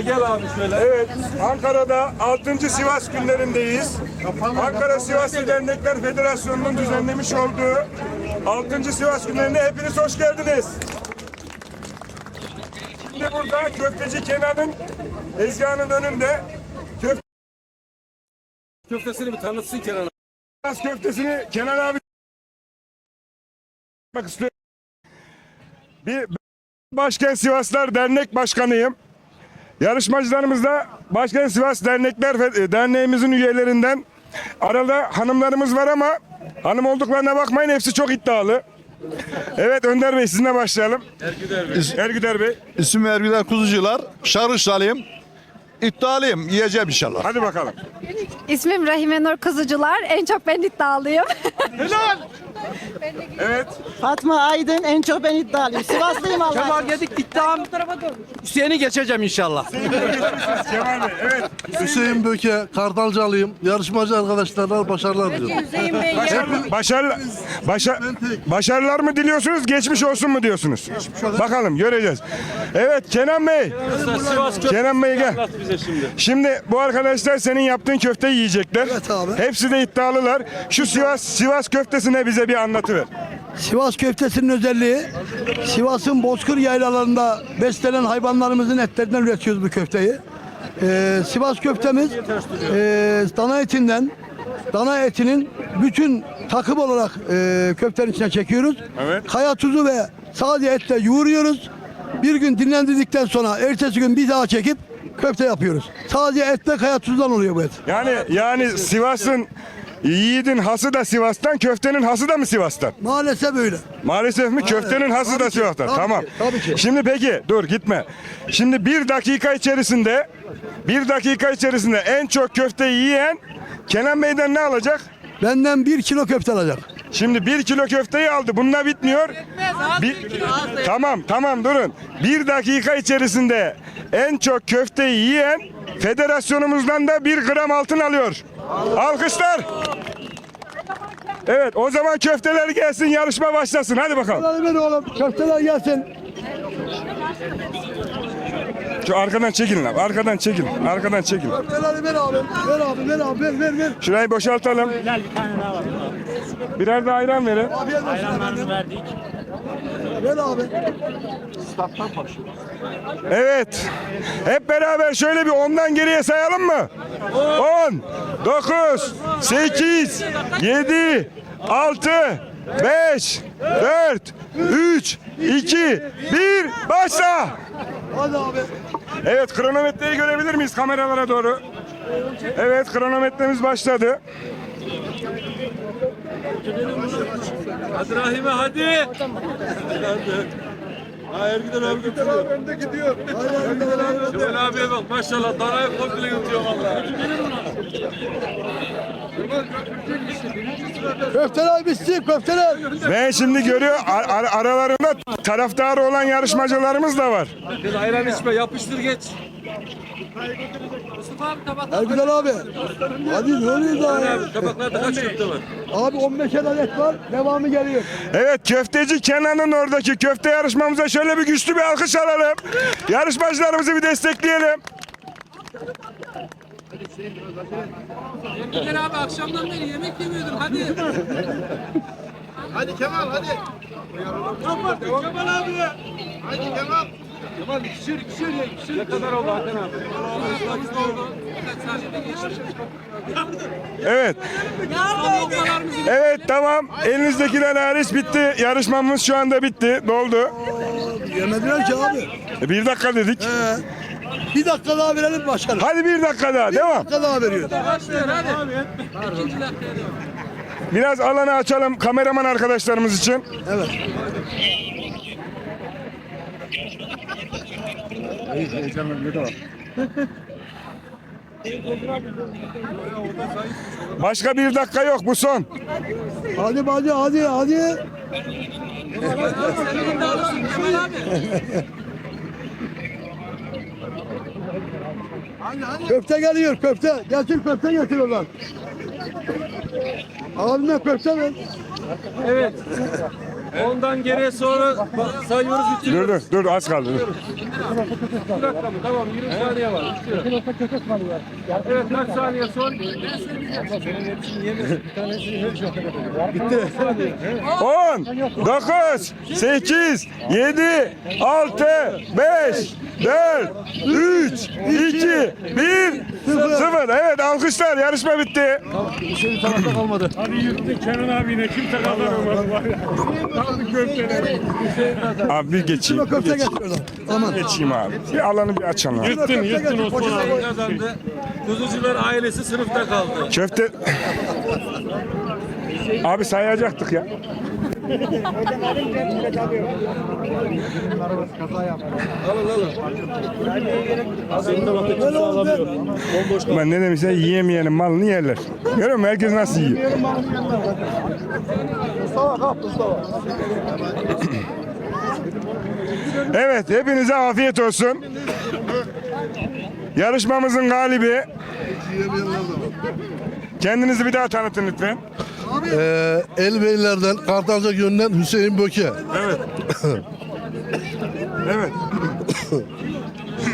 Gel abi şöyle. Evet, Ankara'da 6. Sivas günlerindeyiz. Ankara Sivaslı Dernekler Federasyonu'nun düzenlemiş olduğu 6. Sivas günlerine hepiniz hoş geldiniz. Şimdi burada köfteci Kenan'ın tezgahının önünde köfte Köftesini bir tanıtsın Kenan. Sivas köftesini Kenan abi bak istiyorum. Bir Başkent Sivaslar Dernek Başkanıyım. Yarışmacılarımız da Başkent Sivas Dernekler Fe- Derneğimizin üyelerinden. Arada hanımlarımız var ama hanım olduklarına bakmayın hepsi çok iddialı. Evet Önder Bey sizinle başlayalım. Ergüder Bey. İsim Ergüler Kuzucular. Şarışalıyım. İddialıyım. Yiyeceğim inşallah. Hadi bakalım. İsmim Rahime Nur Kuzucular. En çok ben iddialıyım. Evet. Fatma Aydın en çok ben iddialıyım. Sivaslıyım Allah. Kemal Gedik iddiam. Hüseyin'i geçeceğim inşallah. Kemal Bey. Evet. Hüseyin Böke, Kartalcalıyım. Yarışmacı arkadaşlarına başarılar diliyorum. Başarı, başa, başarılar mı diliyorsunuz, geçmiş olsun mu diyorsunuz? Bakalım göreceğiz. Evet Kenan Bey. Sivas köftesi Kenan Bey gel. anlat bize şimdi. Şimdi bu arkadaşlar senin yaptığın köfteyi yiyecekler. Evet abi. Hepsi de iddialılar. Şu Sivas Sivas köftesine bize bir anlatıver. Sivas köftesinin özelliği Sivas'ın bozkır yaylalarında beslenen hayvanlarımızın etlerinden üretiyoruz bu köfteyi. Ee, Sivas köftemiz ee, dana etinden dana etinin bütün takım olarak ee, köftenin içine çekiyoruz. Evet. Kaya tuzu ve sade etle yoğuruyoruz. Bir gün dinlendirdikten sonra ertesi gün bir daha çekip köfte yapıyoruz. Sadece et ve kaya tuzdan oluyor bu et. Yani yani Sivas'ın yiğidin hası da Sivas'tan, köftenin hası da mı Sivas'tan? Maalesef öyle. Maalesef mi? Köftenin hası Tabii da ki, Sivas'tan. tabii tamam. ki, tabii ki. Şimdi peki dur gitme. Şimdi bir dakika içerisinde bir dakika içerisinde en çok köfteyi yiyen Kenan Bey'den ne alacak? Benden bir kilo köfte alacak. Şimdi bir kilo köfteyi aldı. Bununla bitmiyor. Bir, tamam tamam durun. Bir dakika içerisinde en çok köfteyi yiyen federasyonumuzdan da bir gram altın alıyor. Alkışlar. Evet o zaman köfteler gelsin yarışma başlasın. Hadi bakalım. Ver oğlum köfteler gelsin. Şu arkadan çekilin abi. Arkadan çekilin. Arkadan çekilin. Köfteleri ver abi. Ver abi ver abi ver ver ver. Şurayı boşaltalım. Birer de ayran verin. Ayranlarını verdik. Ver abi. Evet. Hep beraber şöyle bir ondan geriye sayalım mı? 10, 9, 8, 7, 6, 5, 4, 3, 2, 1, başla. Hadi abi. Evet kronometreyi görebilir miyiz kameralara doğru? Evet kronometremiz başladı. Hadi Rahime hadi. Hadi. Ha Ergüden abi götürüyor. Önde gidiyor. Kemal abiye bak maşallah danayı komple yutuyor valla. Köfteler bitsin köfteler. Ve şimdi görüyor ar- ar- aralarında taraftarı olan yarışmacılarımız da var. Gel ayran içme yapıştır geç. Mustafa abi abi. Hadi ne oluyor daha ya? Abi tabaklarda kaç köfte var? Abi 15 adet var. Devamı geliyor. Evet köfteci Kenan'ın oradaki köfte yarışmamıza şöyle bir güçlü bir alkış alalım. Yarışmacılarımızı bir destekleyelim. Gel abi akşamdan beri yemek yemiyordun hadi. Ne kadar oldu Hakan abi? Evet. Evet tamam. Elinizdekiler hariç bitti. Yarışmamız şu anda bitti. Doldu. Yemediler ki abi. E, Bir dakika dedik. He. Bir dakika daha verelim başkanım. Hadi bir dakika daha. Bir Devam. dakika daha veriyor. Başlıyor hadi. İkinci dakikaya devam. Biraz alanı açalım kameraman arkadaşlarımız için. Evet. Başka bir dakika yok bu son. Hadi hadi hadi hadi. Köfte geliyor köfte. Getir köfte getir oradan. Abime köfte ver. Ondan geriye sonra sayıyoruz Dur bitiriyoruz. dur dur az kaldı. Dur. Bir dakika mı? Tamam 20 saniye var. Bitiyor. Evet kaç saniye son? 10, 9, 8, 7, 6, 5, 4, 3, 2, 1, 0. Evet alkışlar yarışma bitti. Abi bir geçeyim. Bir geçeyim. Aman. geçeyim abi. Bir alanı bir açalım. abi. Yırttın yırttın Osman abi kazandı. Kuzucular ailesi sınıfta kaldı. Köfte... Abi sayacaktık ya. Ben ne demişler yiyemeyenin malını yerler. Görüyor musun herkes nasıl yiyor? Evet hepinize afiyet olsun. Yarışmamızın galibi Kendinizi bir daha tanıtın lütfen. Ee, Elbeyler'den Kartalca yönünden Hüseyin Böke. Evet. evet.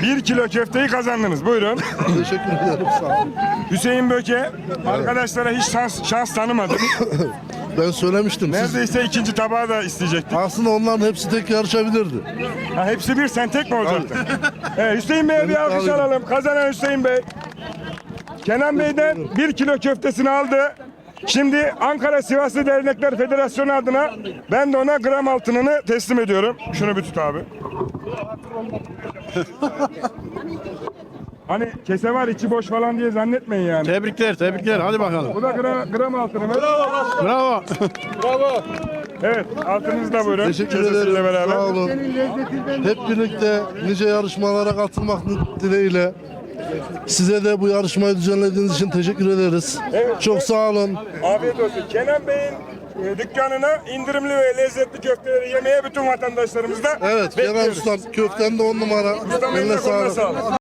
Bir kilo köfteyi kazandınız. Buyurun. Teşekkür ederim sağ olun. Hüseyin Böke. Arkadaşlara hiç şans, şans tanımadım. Ben söylemiştim. Siz, Neredeyse ikinci tabağı da isteyecektik. aslında onların hepsi tek yarışabilirdi. Ha, hepsi bir sen tek mi olacaktın? evet, Hüseyin Bey'e bir alkış alalım. Kazanan Hüseyin Bey. Kenan Bey'den bir kilo köftesini aldı. Şimdi Ankara Sivaslı Dernekler Federasyonu adına ben de ona gram altınını teslim ediyorum. Şunu bir tut abi. hani kese var içi boş falan diye zannetmeyin yani. Tebrikler, tebrikler. Hadi bakalım. Bu da gram, gram altını. Bravo. Evet altınızı da buyurun. Teşekkür Kesesiyle ederim. beraber. Sağ olun. Hep birlikte nice yarışmalara katılmak dileğiyle. Size de bu yarışmayı düzenlediğiniz için teşekkür ederiz. Çok sağ olun. Afiyet olsun. Kenan Bey'in e, dükkanına indirimli ve lezzetli köfteleri yemeye bütün vatandaşlarımız da Evet, Kenan bekliyoruz. Usta köften de on numara. Ustam Eline eline sağlık.